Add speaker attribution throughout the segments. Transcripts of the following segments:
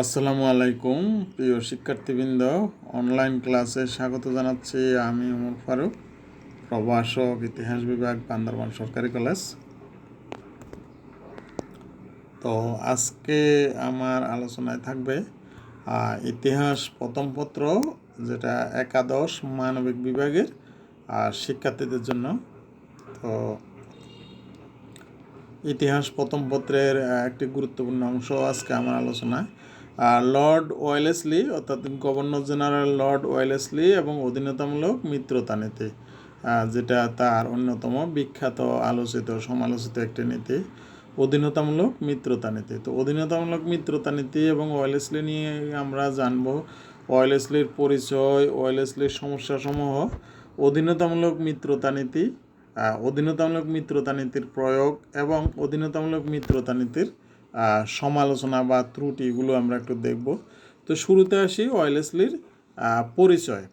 Speaker 1: আসসালামু আলাইকুম, প্রিয় শিক্ষার্থীবৃন্দ। অনলাইন ক্লাসে স্বাগত জানাচ্ছি আমি ওমর ফারুক, প্রভাষক, ইতিহাস বিভাগ, বান্দরবান সরকারি কলেজ। তো আজকে আমার আলোচনায় থাকবে ইতিহাস প্রথম পত্র, যেটা একাদশ মানবিক বিভাগের আর শিক্ষার্থীদের জন্য। তো ইতিহাস প্রথম পত্রের একটি গুরুত্বপূর্ণ অংশ আজকে আমার আলোচনায়। লর্ড ওয়েলেসলি, অর্থাৎ গভর্নর জেনারেল লর্ড ওয়েলেসলি এবং অধীনতামূলক মিত্রতা নীতি যেটা তার অন্যতম বিখ্যাত, আলোচিত, সমালোচিত একটি নীতি, অধীনতামূলক মিত্রতা নীতি। তো অধীনতামূলক মিত্রতা নীতি এবং ওয়েলেসলি নিয়ে আমরা জানব, ওয়েলেসলির পরিচয়, ওয়েলেসলির সমস্যাসমূহ, অধীনতামূলক মিত্রতা নীতি অধীনতামূলক মিত্রতা নীতির প্রয়োগ এবং অধীনতামূলক মিত্রতা নীতির সমালোচনা বা ত্রুটিগুলো আমরা একটু দেখব। তো শুরুতে আসি ওয়েলেসলির পরিচয়।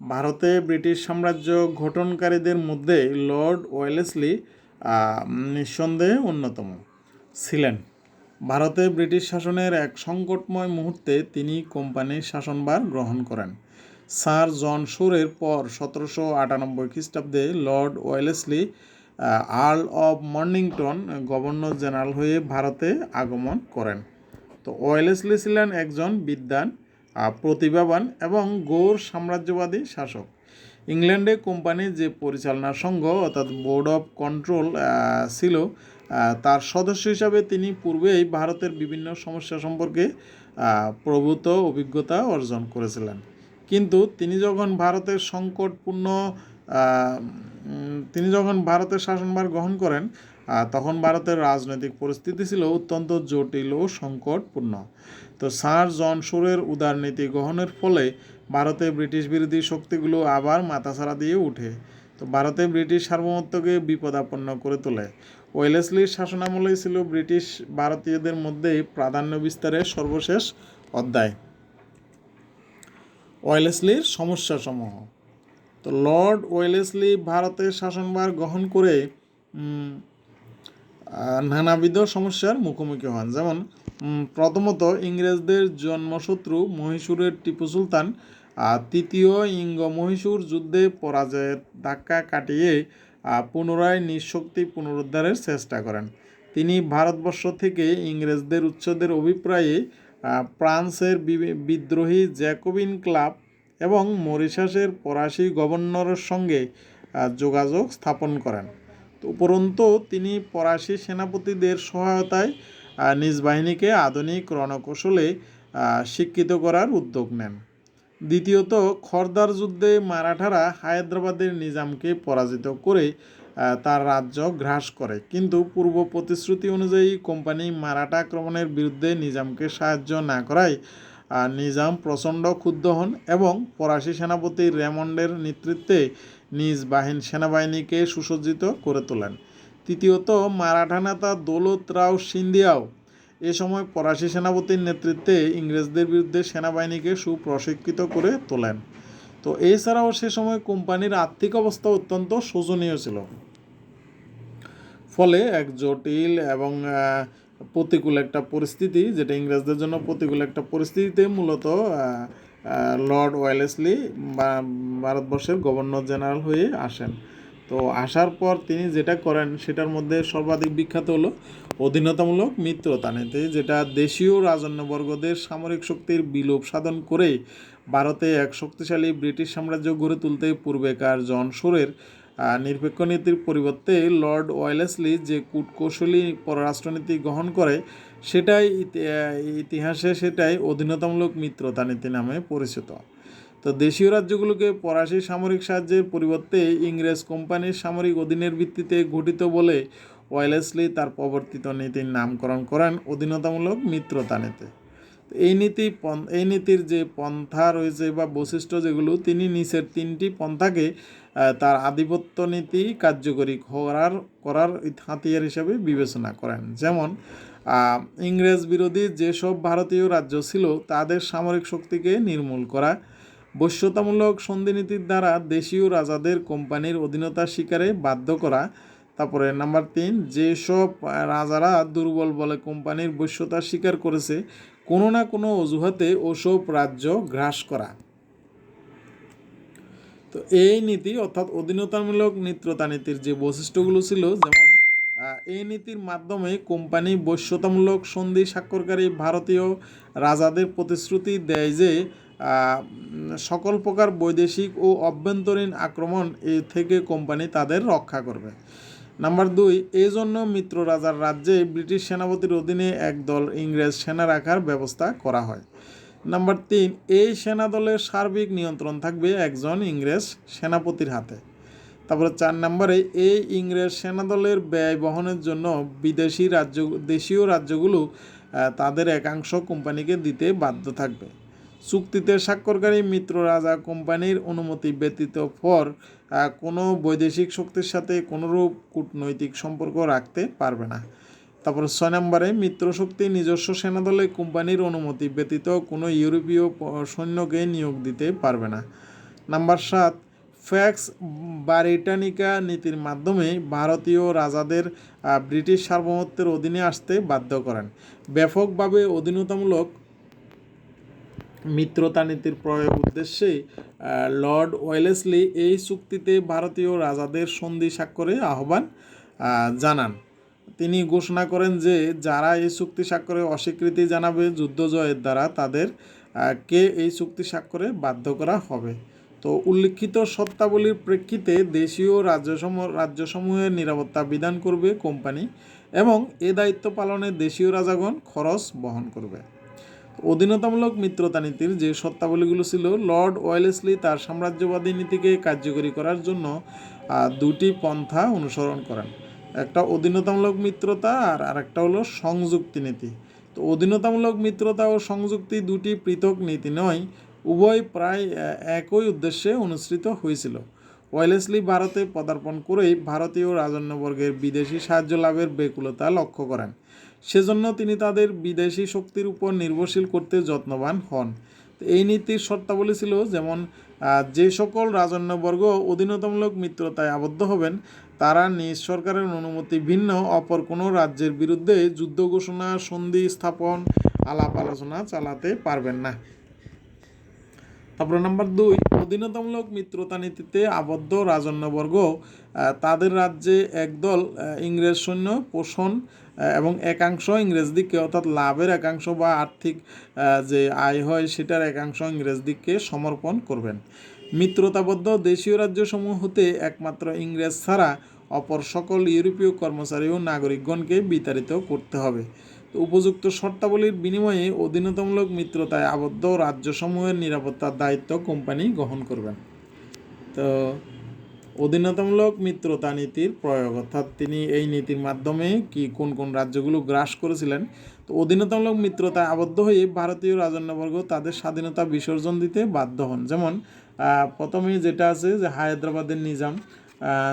Speaker 1: ভারতে ব্রিটিশ সাম্রাজ্য গঠনকারীদের মধ্যে লর্ড ওয়েলেসলি নিঃসন্দেহে অন্যতম ছিলেন। ভারতে ব্রিটিশ শাসনের এক সংকটময় মুহূর্তে তিনি কোম্পানির শাসনভার গ্রহণ করেন। স্যার জন শোরের পর সতেরোশো আটানব্বই খ্রিস্টাব্দে lord Wellesley earl of Mornington governor general হয়ে ভারতে আগমন করেন। তো ওয়েলেসলি ছিলেন একজন বিদ্বান প্রতিভাবান এবং গৌর সাম্রাজ্যবাদী শাসক। ইংল্যান্ডে কোম্পানির যে পরিচালনা সংঘ, অর্থাৎ বোর্ড অফ কন্ট্রোল ছিল তার সদস্য হিসাবে তিনি পূর্বেই ভারতের বিভিন্ন সমস্যা সম্পর্কে প্রভূত অভিজ্ঞতা অর্জন করেছিলেন। কিন্তু তিনি যখন ভারতের সংকটপূর্ণ তিনি যখন ভারতের শাসনভার গ্রহণ করেন তখন ভারতের রাজনৈতিক পরিস্থিতি ছিল অত্যন্ত জটিল ও সংকটপূর্ণ। তো স্যার জন শোরের উদারনীতি গ্রহণের ফলে ভারতে ব্রিটিশ বিরোধী শক্তিগুলো আবার মাথাছাড়া দিয়ে ওঠে তো ভারতে ব্রিটিশ সার্বভৌমত্বকে বিপদাপন্ন করে তোলে। ওয়েলেসলির শাসনামলেই ছিল ব্রিটিশ ভারতীয়দের মধ্যে প্রাধান্য বিস্তারের সর্বশেষ অধ্যায়। ওয়েলেসলির সমস্যাসমূহ। তো লর্ড ওয়েলেসলি ভারতের শাসনভার গ্রহণ করে নানাবিধ সমস্যার মুখোমুখি হন। যেমন প্রথমত ইংরেজদের জন্মশত্রু মহীশূরের টিপু সুলতান তৃতীয় ইঙ্গ মহীশূর যুদ্ধে পরাজয়ের ধাক্কা কাটিয়ে পুনরায় নিঃশক্তি পুনরুদ্ধারের চেষ্টা করেন। তিনি ভারতবর্ষ থেকে ইংরেজদের উচ্ছেদের অভিপ্রায়ে ফ্রান্সের বিদ্রোহী জ্যাকোবিন ক্লাব এবং মরিশাসের ফরাসি গভর্নরের সঙ্গে যোগাযোগ স্থাপন করেন। উপরন্তু তিনি ফরাসি সেনাপতিদের সহায়তায় নিজ বাহিনীকে আধুনিক রণকৌশলে শিক্ষিত করার উদ্যোগ নেন। দ্বিতীয়ত, খর্দার যুদ্ধে মারাঠারা হায়দ্রাবাদের নিজামকে পরাজিত করে তার রাজ্য গ্রাস করে। কিন্তু পূর্ব প্রতিশ্রুতি অনুযায়ী কোম্পানি মারাঠা আক্রমণের বিরুদ্ধে নিজামকে সাহায্য না করায় নিজাম প্রচণ্ড ক্ষুব্ধ হন এবং ফরাসি সেনাপতি রেমন্ডের নেতৃত্বে নিজ বাহিনী সেনাবাহিনীকে সুসজ্জিত করে তোলেন। তৃতীয়ত, মারাঠা নেতা দৌলত রাও সিন্ধিয়াও এ সময় ফরাসি সেনাপতির নেতৃত্বে ইংরেজদের বিরুদ্ধে সেনাবাহিনীকে সুপ্রশিক্ষিত করে তোলেন। তো এছাড়াও সে সময় কোম্পানির আর্থিক অবস্থা অত্যন্ত শোচনীয় ছিল। ফলে এক জটিল এবং প্রতিকূল একটা পরিস্থিতি যেটা ইংরেজদের জন্য প্রতিকূল একটা পরিস্থিতিতে মূলত লর্ড ওয়েলেসলি বা- ভারতবর্ষের গভর্নর জেনারেল হয়ে আসেন। তো আসার পর তিনি যেটা করেন সেটার মধ্যে সর্বাধিক বিখ্যাত হলো অধীনতামূলক মিত্রতা নীতি যেটা দেশীয় রাজন্যবর্গদের সামরিক শক্তির বিলোপ সাধন করে ভারতে এক শক্তিশালী ব্রিটিশ সাম্রাজ্য গড়ে তুলতে পূর্বেকার জন শোরের আহ, নিরপেক্ষ নীতির পরিবর্তে লর্ড ওয়েলেসলি যে কূটকৌশলী পররাষ্ট্রনীতি গ্রহণ করে, সেটাই ইতিহাসে সেটাই অধীনতামূলক মিত্রতা নীতি নামে পরিচিত। তো দেশীয় রাজ্যগুলোকে ফরাসি সামরিক সাহায্যের পরিবর্তে ইংরেজ কোম্পানির সামরিক অধীনের ভিত্তিতে গঠিত বলে ওয়েলেসলি তার প্রবর্তিত নীতির নামকরণ করেন অধীনতামূলক মিত্রতা নীতি। এই নীতি এই নীতির যে পন্থা রয়েছে বা বৈশিষ্ট্য যেগুলো, তিনি নিচের তিনটি পন্থাকে তার আধিপত্য নীতি কার্যকরী করার করার হাতিয়ার হিসেবে বিবেচনা করেন। যেমন ইংরেজ বিরোধী যেসব ভারতীয় রাজ্য ছিল, তাদের সামরিক শক্তিকে নির্মূল করা, বৈশ্যতামূলক সন্ধিনীতির দ্বারা দেশীয় রাজাদের কোম্পানির অধীনতা স্বীকারে বাধ্য করা, তারপরে নাম্বার তিন, যেসব রাজারা দুর্বল বলে কোম্পানির বৈশ্যতা স্বীকার করেছে, কোনো না কোনো অজুহাতে ওসব রাজ্য গ্রাস করা। তো এই নীতি অর্থাৎ অধীনতামূলক মিত্রতা নীতির যে বৈশিষ্ট্যগুলো ছিল, যেমন এই নীতির মাধ্যমে কোম্পানি বৈশ্যতামূলক সন্ধি স্বাক্ষরকারী ভারতীয় রাজাদের প্রতিশ্রুতি দেয় যে সকল প্রকার বৈদেশিক ও অভ্যন্তরীণ আক্রমণ এ থেকে কোম্পানি তাদের রক্ষা করবে। নাম্বার দুই এই জন্য মিত্র রাজার রাজ্যে ব্রিটিশ সেনাপতির অধীনে একদল ইংরেজ সেনা রাখার ব্যবস্থা করা হয়। নাম্বার তিন, এই সেনাদলের সার্বিক নিয়ন্ত্রণ থাকবে একজন ইংরেজ সেনাপতির হাতে। তারপরে চার নম্বরে, এই ইংরেজ সেনাদলের ব্যয় বহনের জন্য বিদেশি রাজ্য, দেশীয় রাজ্যগুলো তাদের একাংশ কোম্পানিকে দিতে বাধ্য থাকবে। চুক্তিতে স্বাক্ষরকারী মিত্র রাজা কোম্পানির অনুমতি ব্যতীত পর কোনো বৈদেশিক শক্তির সাথে কোনোরূপ কূটনৈতিক সম্পর্ক রাখতে পারবে না। তারপর ছয় নম্বরে মিত্রশক্তি নিজস্ব সেনাদলে কোম্পানির অনুমতি ব্যতীত কোনো ইউরোপীয় সৈন্যকে নিয়োগ দিতে পারবে না। নাম্বার সাত, ফ্যাক্স বারিটানিকা নীতির মাধ্যমে ভারতীয় রাজাদের ব্রিটিশ সার্বভৌমত্বের অধীনে আসতে বাধ্য করেন। ব্যাপকভাবে অধীনতামূলক মিত্রতা নীতির প্রয়োগ উদ্দেশ্যে লর্ড ওয়েলেসলি এই চুক্তিতে ভারতীয় রাজাদের সন্ধি স্বাক্ষরে আহ্বান জানান। তিনি ঘোষণা করেন যে যারা এই চুক্তি স্বাক্ষরে অস্বীকৃতি জানাবে যুদ্ধ জয়ের দ্বারা, তাদের কে এই চুক্তি স্বাক্ষরে বাধ্য করা হবে। তো উল্লিখিত সত্তাবলীর প্রেক্ষিতে দেশীয় রাজ্যসমূহ রাজ্যসমূহের নিরাপত্তা বিধান করবে কোম্পানি এবং এ দায়িত্ব পালনে দেশীয় রাজাগণ খরচ বহন করবে। অধীনতামূলক মিত্রতা নীতির যে সত্তাবলীগুলো ছিল, লর্ড ওয়েলেসলি তার সাম্রাজ্যবাদী নীতিকে কার্যকরী করার জন্য দুটি পন্থা অনুসরণ করেন। একটা অধীনতামূলক মিত্রতা আর আরেকটা হলো সংযুক্তি নীতি। তো অধীনতামূলক মিত্রতা ও সংযুক্তি দুটি পৃথক নীতি নয়, উভয় প্রায় একই উদ্দেশ্যে অনুসৃত হয়েছিল। ওয়েলেসলি ভারতে পদার্পণ করেই ভারতীয় রাজন্যবর্গের বিদেশি সাহায্য লাভের বেকুলতা লক্ষ্য করেন। সেজন্য তিনি তাদের বিদেশি শক্তির উপর নির্ভরশীল করতে যত্নবান হন। এই নীতির শর্তাবলী ছিল যেমন যে সকল রাজন্যবর্গ অধীনতামূলক মিত্রতায় আবদ্ধ হবেন তারা নিজ সরকারের অনুমতি ভিন্ন, অপর কোনো রাজ্যের বিরুদ্ধে যুদ্ধ ঘোষণা, সন্ধি স্থাপন, আলাপ আলোচনা চালাতে পারবেন না। তারপরে নাম্বার দুই, অধীনতামূলক মিত্রতা নীতিতে আবদ্ধ রাজন্যবর্গ তাদের রাজ্যে একদল ইংরেজ সৈন্য পোষণ এবং একাংশ ইংরেজ দিককে, অর্থাৎ লাভের একাংশ বা আর্থিক যে আয় হয় সেটার একাংশ ইংরেজ দিককে সমর্পণ করবেন। মিত্রতাবদ্ধ দেশীয় রাজ্যসমূহ হতে একমাত্র ইংরেজ ছাড়া অপর সকল ইউরোপীয় কর্মচারী ও নাগরিকগণকে বিতাড়িত করতে হবে। তো উপযুক্ত শর্তাবলীর বিনিময়ে অধীনতামূলক মিত্রতায় আবদ্ধ রাজ্যসমূহের নিরাপত্তার দায়িত্ব কোম্পানি গ্রহণ করবেন। তো অধীনতামূলক মিত্রতা নীতির প্রয়োগ, অর্থাৎ তিনি এই নীতির মাধ্যমে কি কোন কোন রাজ্যগুলো গ্রাস করেছিলেন? তো অধীনতামূলক মিত্রতায় আবদ্ধ হয়ে ভারতীয় রাজন্যবর্গ তাদের স্বাধীনতা বিসর্জন দিতে বাধ্য হন। যেমন প্রথমে যেটা আছে যে হায়দ্রাবাদের নিজাম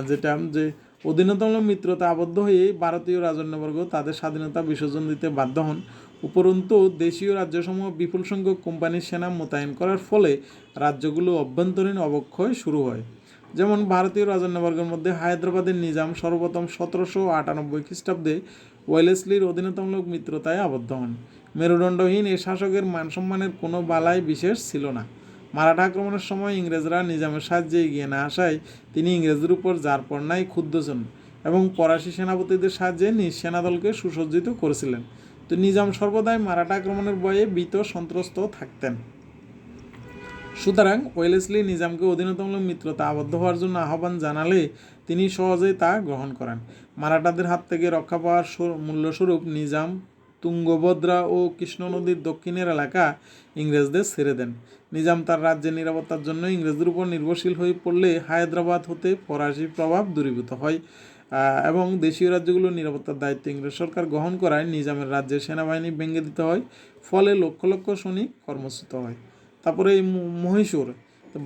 Speaker 1: যেটা যে অধীনতামূলক মিত্রতা আবদ্ধ হয়ে ভারতীয় রাজন্যবর্গ তাদের স্বাধীনতা বিসর্জন দিতে বাধ্য হন। উপরন্তু, দেশীয় রাজ্যসমূহ বিপুল সংখ্যক কোম্পানির সেনা মোতায়েন করার ফলে রাজ্যগুলো অভ্যন্তরীণ অবক্ষয় শুরু হয়। যেমন, ভারতীয় রাজন্যবর্গের মধ্যে হায়দ্রাবাদের নিজাম সর্বপ্রথম সতেরোশো আটানব্বই খ্রিস্টাব্দে ওয়েলেসলির অধীনতামূলক মিত্রতায় আবদ্ধ হন। মেরুদণ্ডহীন এ শাসকের মানসম্মানের কোনো বালাই বিশেষ ছিল না। মারাঠা আক্রমণের সময় ইংরেজরা নিজামের সাহায্যে এগিয়ে না আসায় তিনি ইংরেজদের উপর যার পণ্যায় ক্ষুব্ধ ছিলেন এবং ফরাসি সেনাপতিদের সাহায্যে নিজ সেনাদলকে সুসজ্জিত করেছিলেন। তো নিজাম সর্বদাই মারাঠা আক্রমণের ভয়ে ভীত, সন্ত্রস্ত থাকতেন। সুতরাং ওয়েলেসলি নিজামকে অধীনতামূলক মিত্রতা আবদ্ধ হওয়ার জন্য আহ্বান জানালে তিনি সহজেই তা গ্রহণ করেন। মারাঠাদের হাত থেকে রক্ষা পাওয়ার মূল্যস্বরূপ নিজাম, তুঙ্গভদ্রা ও কৃষ্ণ নদীর দক্ষিণের এলাকা ইংরেজদের ছেড়ে দেন। নিজাম তার রাজ্যের নিরাপত্তার জন্য ইংরেজদের উপর নির্ভরশীল হয়ে পড়লে হায়দ্রাবাদ হতে ফরাসি প্রভাব দূরীভূত হয়। এবং দেশীয় রাজ্যগুলোর নিরাপত্তার দায়িত্ব ইংরেজ সরকার গ্রহণ করায় নিজামের রাজ্যের সেনাবাহিনী ভেঙে দিতে হয়, ফলে লক্ষ লক্ষ সৈনিক কর্মচ্যুত হয়। তারপরে এই মহীশূর।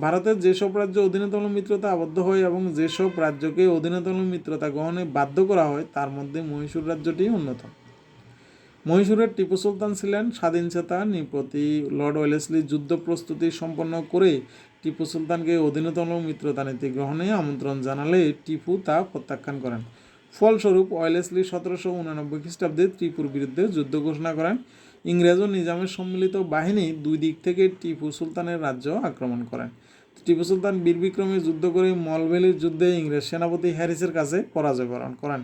Speaker 1: ভারতের যেসব রাজ্য অধীনতম মিত্রতা আবদ্ধ হয় এবং যেসব রাজ্যকে অধীনতম মিত্রতা গ্রহণে বাধ্য করা হয়, তার মধ্যে মহীশূর রাজ্যটি অন্যতম। মহীশূরের টিপু সুলতান ছিলেন স্বাধীনচেতা নৃপতি, লর্ড ওয়েলেসলি যুদ্ধ প্রস্তুতি সম্পন্ন করে টিপু সুলতানকে অধীনতম মিত্রতা নীতি গ্রহণে আমন্ত্রণ জানালে টিপু তা প্রত্যাখ্যান করেন। ফলস্বরূপ, ওয়েলেসলি সতেরোশো উনানব্বই খ্রিস্টাব্দে টিপুর বিরুদ্ধে যুদ্ধ ঘোষণা করেন। ইংরেজ ও নিজামের সম্মিলিত বাহিনী দুই দিক থেকে টিপু সুলতানের রাজ্য আক্রমণ করেন। টিপু সুলতান বীরবিক্রমে যুদ্ধ করে মলভেলির যুদ্ধে ইংরেজ সেনাপতি হ্যারিসের কাছে পরাজয় বরণ করেন।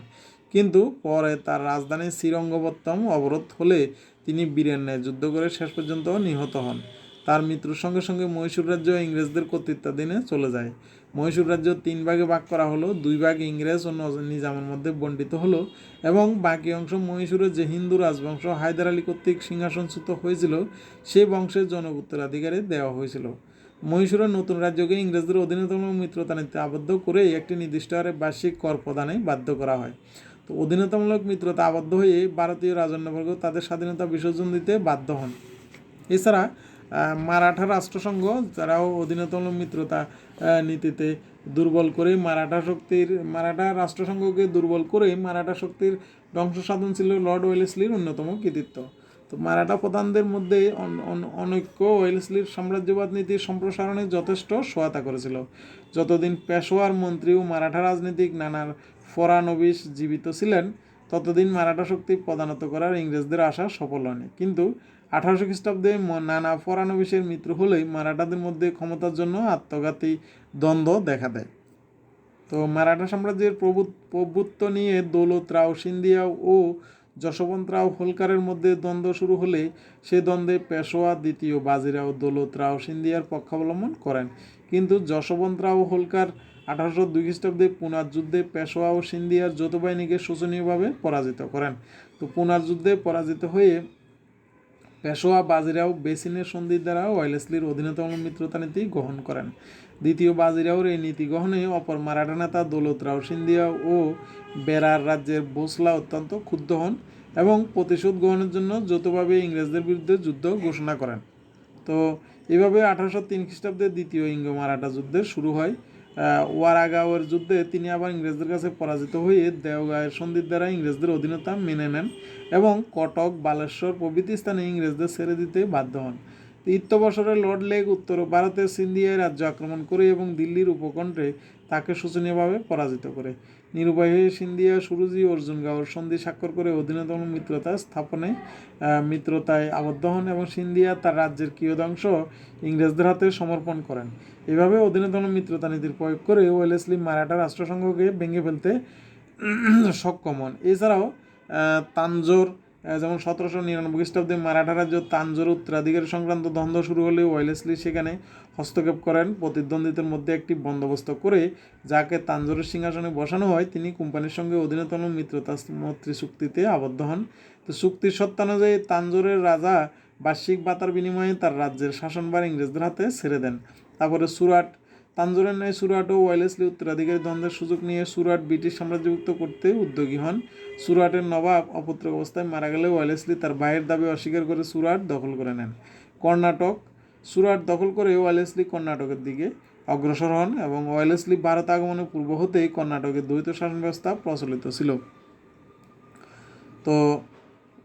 Speaker 1: কিন্তু পরে তার রাজধানী শ্রীরঙ্গপত্তম অবরোধ হলে তিনি বীরের ন্যায় যুদ্ধ করে শেষ পর্যন্ত নিহত হন। তার মৃত্যুর সঙ্গে সঙ্গে মহীশূর রাজ্য ইংরেজদের কর্তৃত্বাধীনে চলে যায়। মহীশূর রাজ্য তিন ভাগে ভাগ করা হলো। দুই ভাগ ইংরেজ ও নজ- নিজামের মধ্যে বণ্টিত হলো এবং বাকি অংশ মহীশূরের যে হিন্দু রাজবংশ হায়দার আলী কর্তৃক সিংহাসনচ্যুত হয়েছিল সেই বংশের জনক উত্তরাধিকারে দেওয়া হয়েছিল। মহীশূরের নতুন রাজ্যকে ইংরেজদের অধীনতম মিত্রতা মিত্রতানীতে আবদ্ধ করে একটি নির্দিষ্ট হারে বার্ষিক কর প্রদানে বাধ্য করা হয়। তো অধীনতামূলক মিত্রতা আবদ্ধ হয়ে ভারতীয় রাজন্যবর্গ তাদের স্বাধীনতা বিসর্জন দিতে বাধ্য হন। এছাড়া মারাঠা রাষ্ট্রসংঘ যারাও অধীনতামূলক মিত্রতা নীতিতে দুর্বল করে মারাঠা শক্তির, মারাঠা রাষ্ট্রসংঘকে দুর্বল করে মারাঠা শক্তির ধ্বংস সাধন ছিল লর্ড ওয়েলেসলির অন্যতম কৃতিত্ব। তো মারাঠা প্রধানদের মধ্যে অন- অন- অনৈক্য ওয়েলেসলির সাম্রাজ্যবাদ নীতির সম্প্রসারণে যথেষ্ট সহায়তা করেছিল। যতদিন পেশোয়ার মন্ত্রী ও মারাঠা রাজনীতিক নানার ফরানবিশ জীবিত ছিলেন, ততদিন মারাঠা শক্তি প্রধানত করার ইংরেজদের আশা সফল হয়নি। কিন্তু আঠারোশো খ্রিস্টাব্দে নানা ফরানবিশের মৃত্যু হলেই মারাঠাদের মধ্যে ক্ষমতার জন্য আত্মঘাতী দ্বন্দ্ব দেখা দেয়। তো মারাঠা সাম্রাজ্যের প্রভু প্রভুত্ব নিয়ে দৌলত রাও সিন্ধিয়া ও যশবন্ত রাও হোলকারের মধ্যে দ্বন্দ্ব শুরু হলে সে দ্বন্দ্বে পেশোয়া, দ্বিতীয় বাজিরাও দৌলত রাও সিন্ধিয়ার পক্ষাবলম্বন করেন। কিন্তু যশবন্ত রাও হোলকার আঠারোশো দুই খ্রিস্টাব্দে পুনার যুদ্ধে পেশোয়া ও সিন্ধিয়ার যৌথ বাহিনীকে শোচনীয়ভাবে পরাজিত করেন। তো পুনার যুদ্ধে পরাজিত হয়ে পেশোয়া বাজিরাও বেসিনের সন্ধির দ্বারা ওয়াইলেসলির অধীনতম মিত্রতা নীতি গ্রহণ করেন। দ্বিতীয় বাজিরাওর এই নীতি গ্রহণে অপর মারাঠা নেতা দৌলত রাও সিন্ধিয়া ও বেরার রাজ্যের বোসলা অত্যন্ত ক্ষুব্ধ হন এবং প্রতিশোধ গ্রহণের জন্য যৌথভাবে ইংরেজদের বিরুদ্ধে যুদ্ধ ঘোষণা করেন। তো এভাবে আঠারোশো তিন খ্রিস্টাব্দে দ্বিতীয় ইঙ্গ মারাঠা যুদ্ধের শুরু হয়। ওয়ারাগাওয়ের যুদ্ধে তিনি আবার ইংরেজদের কাছে পরাজিত হয়ে দেওগাঁয়ের সন্ধির দ্বারা ইংরেজদের অধীনতা মেনে নেন এবং কটক, বালেশ্বর প্রভৃতি স্থানে ইংরেজদের ছেড়ে দিতে বাধ্য হন। তৃতীয় বছরে লর্ড লেগ উত্তর ভারতের সিন্ধিয়ায় রাজ্য আক্রমণ করে এবং দিল্লির উপকণ্ঠে তাকে শোচনীয়ভাবে পরাজিত করে। নিরুপায় হয়ে সিন্ধিয়া সুরুজি অর্জুন গাওয়ার সন্ধি স্বাক্ষর করে অধীনতম মিত্রতা স্থাপনে মিত্রতায় আবদ্ধ হন এবং সিন্ধিয়া তার রাজ্যের কিয়দাংশ ইংরেজদের হাতে সমর্পণ করেন। এভাবে অধীনতম মিত্রতা নীতির প্রয়োগ করে ওয়েলেসলি মারাঠা রাষ্ট্রসংঘকে ভেঙে ফেলতে সক্ষম হন। এছাড়াও আহ, তাঞ্জোর যেমন সতেরোশো নিরানব্বই খ্রিস্টাব্দে মারাঠা রাজ্য তাঞ্জোর উত্তরাধিকার সংক্রান্ত দ্বন্দ্ব শুরু হলে ওয়েলেসলি সেখানে হস্তক্ষেপ করেন। প্রতিদ্বন্দ্বীদের মধ্যে একটি বন্দোবস্ত করে যাকে তাঞ্জোরের সিংহাসনে বসানো হয়, তিনি কোম্পানির সঙ্গে অধীনতম মিত্রতা মৈত্রী চুক্তিতে আবদ্ধ হন। তো চুক্তির সত্যানুযায়ী তাঞ্জোরের রাজা বার্ষিক বাতার বিনিময়ে তার রাজ্যের শাসনভার ইংরেজদের হাতে ছেড়ে দেন। তারপরে সুরাট তাঞ্জোরের ন্যায় সুরাট ও ওয়াইলেসলি উত্তরাধিকারী দ্বন্দ্বের সুযোগ নিয়ে সুরাট ব্রিটিশ সাম্রাজ্যভুক্ত করতে উদ্যোগী হন। সুরাটের নবাব অপুত্র অবস্থায় মারা গেলে ওয়াইলেসলি তার ভাইয়ের দাবি অস্বীকার করে সুরাট দখল করে নেন। কর্ণাটক সুরাট দখল করে ওয়াইলেসলি কর্ণাটকের দিকে অগ্রসর হন এবং ওয়াইলেসলি ভারত আগমনের পূর্ব হতেই কর্ণাটকের দ্বৈত শাসন ব্যবস্থা প্রচলিত ছিল। তো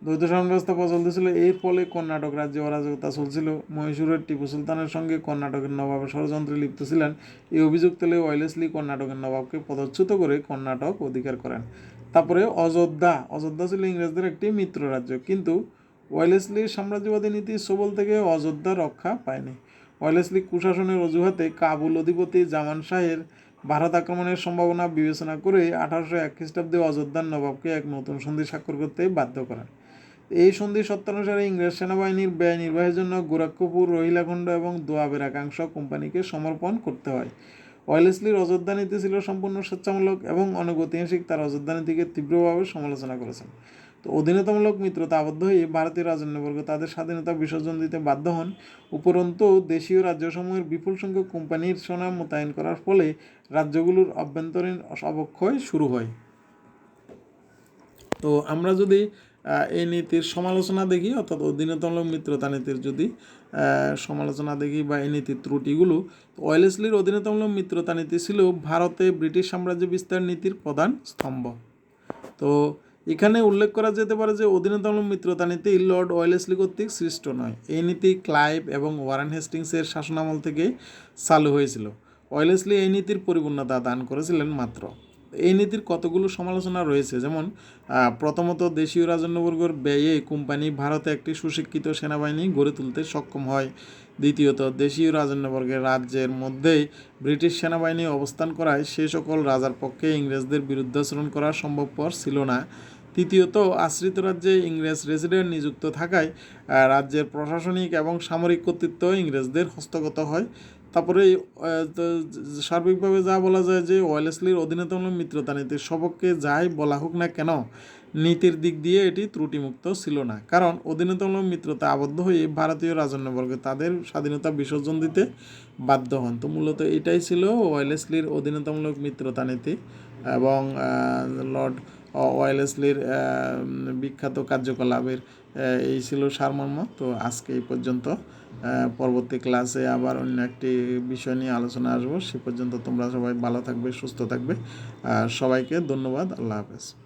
Speaker 1: দ্বৈত শাসন ব্যবস্থা প্রচলিত ছিল, এর ফলে কর্ণাটক রাজ্যে অরাজকতা চলছিল। মহীশূরের টিপু সুলতানের সঙ্গে কর্ণাটকের নবাবের ষড়যন্ত্রে লিপ্ত ছিলেন। এই অভিযোগ তুলে ওয়াইলেসলি কর্ণাটকের নবাবকে পদচ্যুত করে কর্ণাটক অধিকার করেন। তারপরে অযোধ্যা অযোধ্যা ছিল ইংরেজদের একটি মিত্র রাজ্য। কিন্তু ওয়াইলেসলির সাম্রাজ্যবাদী নীতি সবল থেকে অযোধ্যা রক্ষা পায়নি। ওয়াইলেসলি কুশাসনের অজুহাতে কাবুল অধিপতি জামান শাহের ভারত আক্রমণের সম্ভাবনা বিবেচনা করে আঠারোশো এক খ্রিস্টাব্দে অযোধ্যার নবাবকে এক নতুন সন্ধি স্বাক্ষর করতে বাধ্য করেন। এই সন্ধি সত্যানুসারে ইংরেজ সেনাবাহিনীর ব্যয় নির্বাহের জন্য গোরক্ষপুর, রহিলাখণ্ড এবং দোয়াবের একাংশ কোম্পানিকে সমর্পণ করতে হয়। ওয়েলেসলির অযোধ্যা নীতি ছিল সম্পূর্ণ স্বেচ্ছামূলক এবং অনেক ঐতিহাসিক তার অযোধ্যা নীতিকে তীব্রভাবে সমালোচনা করেছেন। তো অধীনতামূলক মিত্রতা আবদ্ধ হয়ে ভারতীয় রাজন্যবর্গ তাদের স্বাধীনতা বিসর্জন দিতে বাধ্য হন, উপরন্তু দেশীয় রাজ্যসমূহের বিপুল সংখ্যক কোম্পানির সোনা মোতায়েন করার ফলে রাজ্যগুলোর অভ্যন্তরীণ অবক্ষয় শুরু হয়। তো আমরা যদি এই নীতির সমালোচনা দেখি, অর্থাৎ অধীনতামূলক মিত্রতা নীতির যদি সমালোচনা দেখি বা এই নীতির ত্রুটিগুলো ওয়েলেসলির অধীনতামূলক মিত্রতা নীতি ছিল ভারতে ব্রিটিশ সাম্রাজ্য বিস্তার নীতির প্রধান স্তম্ভ। তো এখানে উল্লেখ করা যেতে পারে যে অধীনতামূলক মিত্রতা নীতি লর্ড ওয়েলেসলি কর্তৃক সৃষ্ট নয়। এই নীতি ক্লাইভ এবং ওয়ারেন হেস্টিংসের শাসনামল থেকে চালু হয়েছিল। ওয়েলেসলি এই নীতির পরিপূর্ণতা দান করেছিলেন মাত্র। এই নীতির কতগুলো সমালোচনা রয়েছে? যেমন প্রথমত দেশীয় রাজন্যবর্গর ব্যয়ে কোম্পানি ভারতে একটি সুশিক্ষিত সেনাবাহিনী গড়ে তুলতে সক্ষম হয়। দ্বিতীয়ত, দেশীয় রাজন্যবর্গের রাজ্যের মধ্যেই ব্রিটিশ সেনাবাহিনী অবস্থান করায় সে সকল রাজার পক্ষে ইংরেজদের বিরুদ্ধাচরণ করা সম্ভবপর ছিল না। তৃতীয়ত, আশ্রিত রাজ্যে ইংরেজ রেসিডেন্ট নিযুক্ত থাকায় রাজ্যের প্রশাসনিক এবং সামরিক কর্তৃত্ব ইংরেজদের হস্তগত হয়। তারপরে সার্বিকভাবে যা বলা যায় যে ওয়েলেসলির অধীনতামূলক মিত্রতা নীতির সপক্ষে যাই বলা হোক না কেন, নীতির দিক দিয়ে এটি ত্রুটিমুক্ত ছিল না। কারণ অধীনতামূলক মিত্রতা আবদ্ধ হয়ে ভারতীয় রাজন্যবর্গ তাদের স্বাধীনতা বিসর্জন দিতে বাধ্য হন। তো মূলত এটাই ছিল ওয়েলেসলির অধীনতামূলক মিত্রতা নীতি এবং লর্ড ওয়েলেসলির বিখ্যাত কার্যকলাপের এই ছিল সারমর্ম। তো আজকে এই পর্যন্ত পরবর্তী ক্লাসে আবার অন্য একটি বিষয় নিয়ে আলোচনা আসব। সে পর্যন্ত তোমরা সবাই ভালো থাকবে, সুস্থ থাকবে। আর সবাইকে ধন্যবাদ। আল্লাহ হাফেজ।